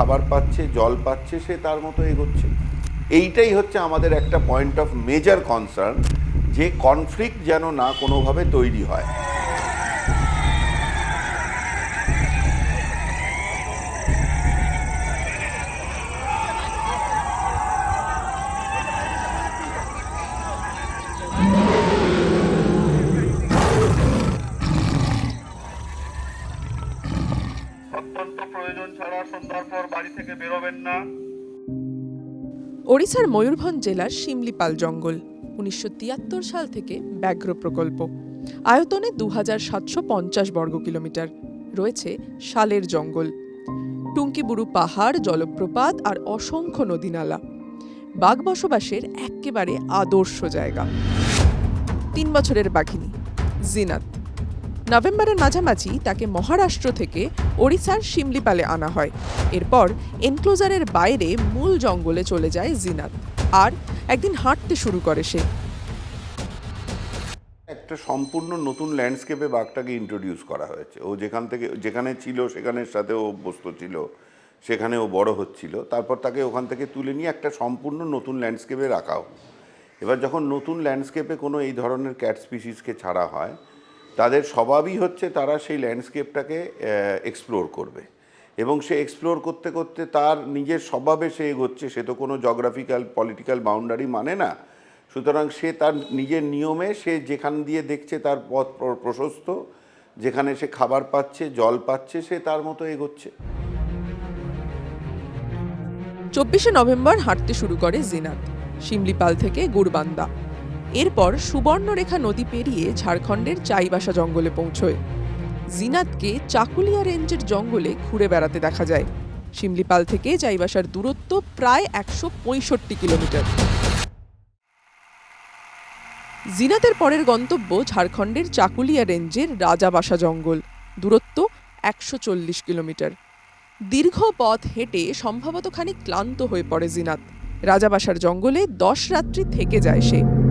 খাবার পাচ্ছে, জল পাচ্ছে, সে তার মতো এগোচ্ছে। এইটাই হচ্ছে আমাদের একটা পয়েন্ট অফ মেজর কনসার্ন যে কনফ্লিক্ট যেন না কোনোভাবে তৈরি হয়। অত্যন্ত প্রয়োজন ছাড়া সন্ধ্যার পর বাড়ি থেকে বেরোবেন না। ওড়িশার ময়ূরভঞ্জ জেলার শিমলিপাল জঙ্গল, উনিশশো তিয়াত্তর সাল থেকে ব্যাঘ্র প্রকল্প। আয়তনে দু বর্গ কিলোমিটার। রয়েছে শালের জঙ্গল। টুঙ্কিবুরু পাহাড়, জলপ্রপাত আর অসংখ্য নদীনালা। বাঘ বসবাসের একেবারে আদর্শ জায়গা। তিন বছরের বাঘিনী, জিনাত। নভেম্বরের মাঝামাঝি তাকে মহারাষ্ট্র থেকে ওড়িশার শিমলিপালে আনা হয়। এরপর এনক্লোজারের বাইরে মূল জঙ্গলে চলে যায় জিনাত। আর একদিন হাঁটতে শুরু করে সে। একটা সম্পূর্ণ নতুন ল্যান্ডস্কেপে বাঘটাকে ইন্ট্রোডিউস করা হয়েছে। ও যেখান থেকে, যেখানে ছিল, সেখানের সাথে ও অভ্যস্ত ছিল, সেখানে ও বড় হচ্ছিল। তারপর তাকে ওখান থেকে তুলে নিয়ে একটা সম্পূর্ণ নতুন ল্যান্ডস্কেপে রাখা হলো। এবার যখন নতুন ল্যান্ডস্কেপে কোনো এই ধরনের ক্যাট স্পিসিসকে ছাড়া হয় তাদের স্বভাবই হচ্ছে তারা সেই ল্যান্ডস্কেপটাকে এক্সপ্লোর করবে। এবং সে এক্সপ্লোর করতে করতে তার নিজের স্বভাবে সে এগোচ্ছে, সে তো কোনো জগ্রাফিক্যাল পলিটিক্যাল বাউন্ডারি মানে না। সুতরাং সে তার নিজের নিয়মে সে যেখান দিয়ে দেখছে তার পথ প্র- প্রশস্ত, যেখানে সে খাবার পাচ্ছে, জল পাচ্ছে, সে তার মতো এগোচ্ছে। চব্বিশে নভেম্বর হাঁটতে শুরু করে জিনাত শিমলিপাল থেকে গুরবান্দা। এরপর সুবর্ণরেখা নদী পেরিয়ে ঝাড়খণ্ডের চাইবাসা জঙ্গলে পৌঁছয়। জিনাতকে চাকুলিয়া রেঞ্জের জঙ্গলে ঘুরে বেড়াতে দেখা যায়। শিমলিপাল থেকে চাইবাসার দূরত্ব প্রায় একশো পঁয়ষট্টি কিলোমিটার। জিনাতের পরের গন্তব্য ঝাড়খণ্ডের চাকুলিয়া রেঞ্জের রাজাবাসা জঙ্গল। দূরত্ব একশো চল্লিশ কিলোমিটার। দীর্ঘ পথ হেঁটে সম্ভবত খানিক ক্লান্ত হয়ে পড়ে জিনাত। রাজাবাসার জঙ্গলে দশ রাত্রি থেকে যায় সে।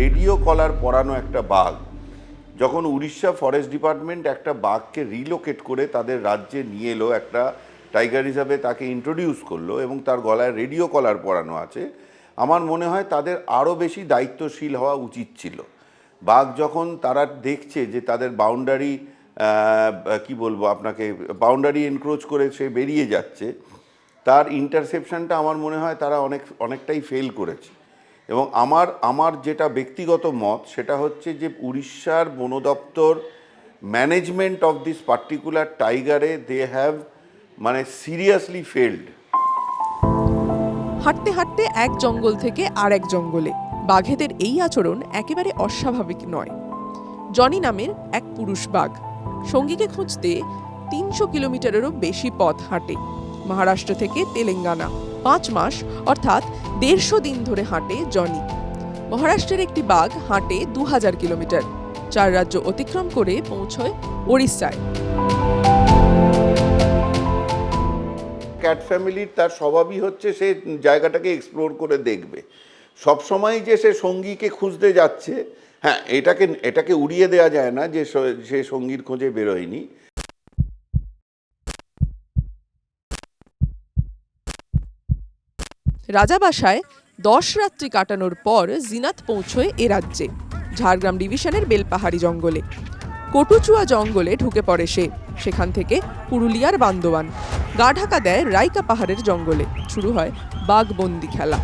রেডিও কলার পরানো একটা বাঘ, যখন উড়িষ্যা ফরেস্ট ডিপার্টমেন্ট একটা বাঘকে রিলোকেট করে তাদের রাজ্যে নিয়ে এলো, একটা টাইগার হিসাবে তাকে ইন্ট্রোডিউস করল এবং তার গলায় রেডিও কলার পরানো আছে, আমার মনে হয় তাদের আরও বেশি দায়িত্বশীল হওয়া উচিত ছিল। বাঘ যখন তারা দেখছে যে তাদের বাউন্ডারি কি বলব আপনাকে বাউন্ডারি এনক্রোচ করে সে বেরিয়ে যাচ্ছে, তার ইন্টারসেপশনটা আমার মনে হয় তারা অনেক, অনেকটাই ফেল করেছে। এবং আমার আমার যেটা ব্যক্তিগত মত, সেটা হচ্ছে যে উড়িষ্যার বন দপ্তর ম্যানেজমেন্ট অফ দিস পার্টিকুলার টাইগারে দে হ্যাভ মানে সিরিয়াসলি ফেল্ড হাঁটতে হাঁটতে এক জঙ্গল থেকে আর এক জঙ্গলে। বাঘেদের এই আচরণ একেবারে অস্বাভাবিক নয়। জনি নামের এক পুরুষ বাঘ। সঙ্গীকে খুঁজতে তিনশো কিলোমিটারেরও বেশি পথ হাঁটে। মহারাষ্ট্র থেকে তেলেঙ্গানা। পাঁচ মাস, অর্থাৎ দেড়শো দিন ধরে হাঁটে জনি। মহারাষ্ট্রের একটি বাঘ হাঁটে দু হাজার কিলোমিটার। চার রাজ্য অতিক্রম করে পৌঁছয় ওড়িশায়। ক্যাট ফ্যামিলির তার স্বভাবই হচ্ছে সে জায়গাটাকে এক্সপ্লোর করে দেখবে। সবসময় যে সে সঙ্গীকে খুঁজতে যাচ্ছে হ্যাঁ এটাকে এটাকে উড়িয়ে দেওয়া যায় না যে স- সঙ্গীর খোঁজে বেরোয়নি। রাজাবাসায় দশ রাত্রি কাটানোর পর জিনাত পৌঁছয় এ রাজ্যে, ঝাড়গ্রাম ডিভিশনের বেলপাহাড়ি জঙ্গলে। কটুচুয়া জঙ্গলে ঢুকে পড়ে সে, সেখান থেকে পুরুলিয়ার বান্দোয়ান। গা ঢাকা দেয় রাইকা পাহাড়ের জঙ্গলে, শুরু হয় বাঘবন্দি খেলা।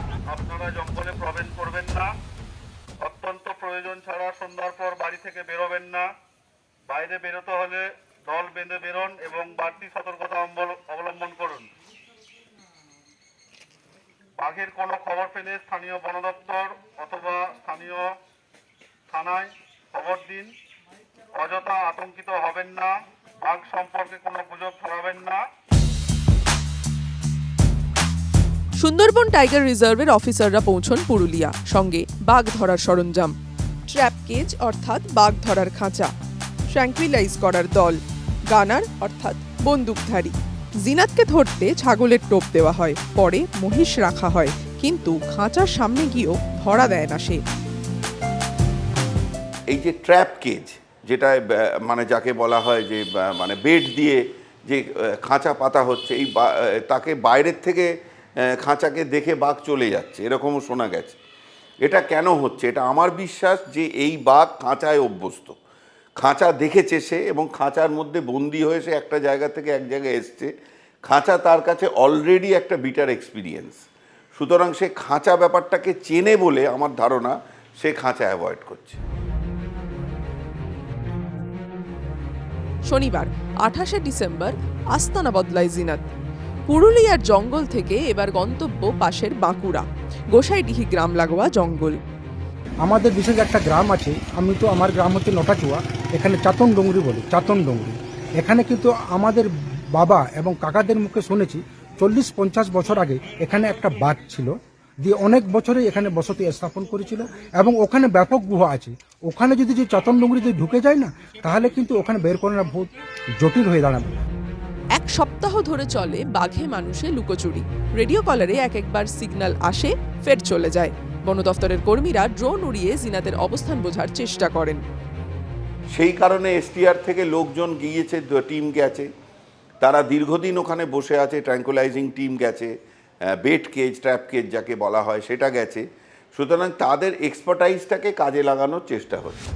অত্যন্ত প্রয়োজন ছাড়া সন্ধ্যার পর বাড়ি থেকে বেরোবেন না। বাইরে বেরোতে হলে দল বেঁধে বেরোন এবং বাড়তি সতর্কতা অবলম্বন করুন। বাঘের কোনো খবর পেলে স্থানীয় বন দপ্তর অথবা স্থানীয় থানায় খবর দিন। অযথা আতঙ্কিত হবেন না। বাঘ সম্পর্কে কোনো গুজব ছড়াবেন না। সুন্দরবন টাইগার রিজার্ভের অফিসাররা পৌঁছন পুরুলিয়া। সঙ্গে বাঘ ধরার সরঞ্জাম। ট্র্যাপ কেজ, অর্থাৎ বাঘ ধরার খাঁচা। ট্র্যাঙ্কুইলাইজ করার দল। গানার, অর্থাৎ বন্দুকধারী। জিনাতকে ধরতে ছাগলের টোপ দেওয়া হয়, পরে মহিষ রাখা হয়, কিন্তু খাঁচার সামনে গিয়েও ধরা দেয় না সে। এই যে ট্র্যাপ কেজ, যেটা মানে যাকে বলা হয় যে মানে বেড দিয়ে যে খাঁচা পাতা হচ্ছে, এই তাকে বাইরের থেকে খাঁচাকে দেখে বাঘ চলে যাচ্ছে, এরকমও শোনা গেছে। এটা কেন হচ্ছে? এটা আমার বিশ্বাস যে এই বাঘ খাঁচায় অভ্যস্ত। খাঁচা দেখেছে সে এবং খাঁচার মধ্যে বন্দি হয়ে সে একটা জায়গা থেকে এক জায়গায় এসছে। খাঁচা তার কাছে অলরেডি একটা বিটার এক্সপিরিয়েন্স সুতরাং সে খাঁচা ব্যাপারটাকে চেনে বলে আমার ধারণা সে খাঁচা অ্যাভয়েড করছে। শনিবার, আঠাশে ডিসেম্বর, আস্তানা বদলায় জিনাত। পুরুলিয়ার জঙ্গল থেকে এবার গন্তব্য পাশের বাঁকুড়া। গোসাইডিহি গ্রাম লাগোয়া জঙ্গল। আমাদের বিশেষ একটা গ্রাম আছে, আমি তো আমার গ্রাম হচ্ছে নটাচুয়া, এখানে চাতন ডুংরি বলি, চাতন ডুংরি। এখানে কিন্তু আমাদের বাবা এবং কাকাদের মুখে শুনেছি, চল্লিশ পঞ্চাশ বছর আগে এখানে একটা বাঘ ছিল, দিয়ে অনেক বছরে এখানে বসতি স্থাপন করেছিল, এবং ওখানে ব্যাপক গুহা আছে। ওখানে যদি যে চাতন ডুংরিতে ঢুকে যায় না, তাহলে কিন্তু ওখানে বের করানো বহুত জটিল হয়ে দাঁড়াবে। এক সপ্তাহ ধরে চলে বাঘে মানুষে লুকোচুরি। রেডিও কলারে এক একবার সিগন্যাল আসে, ফের চলে যায়। বন দফতরের কর্মীরা ড্রোন উড়িয়ে জিনাতের অবস্থান বোঝার চেষ্টা করেন। সেই কারণে এসটিআর থেকে লোকজন গিয়েছে টিম গেছে। তারা দীর্ঘদিন ওখানে বসে আছে ট্র্যাঙ্কুলাইজিং টিম গেছে বেট কেজ ট্র্যাপ কেজ যাকে বলা হয় সেটা গেছে। সুতরাং তাদের এক্সপার্টাইজটাকে কাজে লাগানোর চেষ্টা হচ্ছে।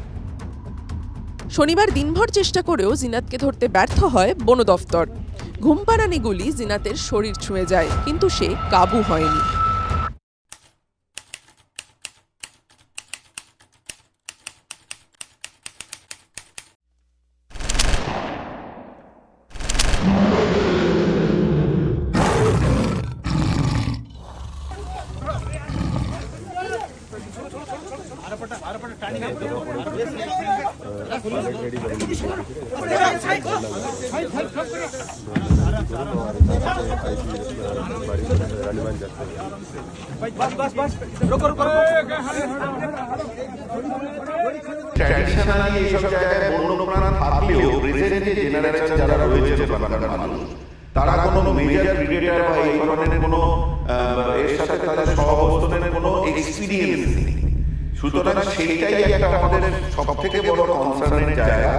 শনিবার দিনভর চেষ্টা করেও জিনাতকে ধরতে ব্যর্থ হয় বন দফতর। ঘুমপাড়ানি গুলি জিনাতের শরীর ছুঁয়ে যায় কিন্তু সে কাবু হয়নি। তারা কোনো মেজর প্রিডেটর বা এই ধরনের কোনো এর সাথে তাদের সহাবস্থানের কোনো এক্সপিরিয়েন্স নেই সুতরাং সেইটাই একটা আমাদের সব থেকে বড় কনসার্নের জায়গা।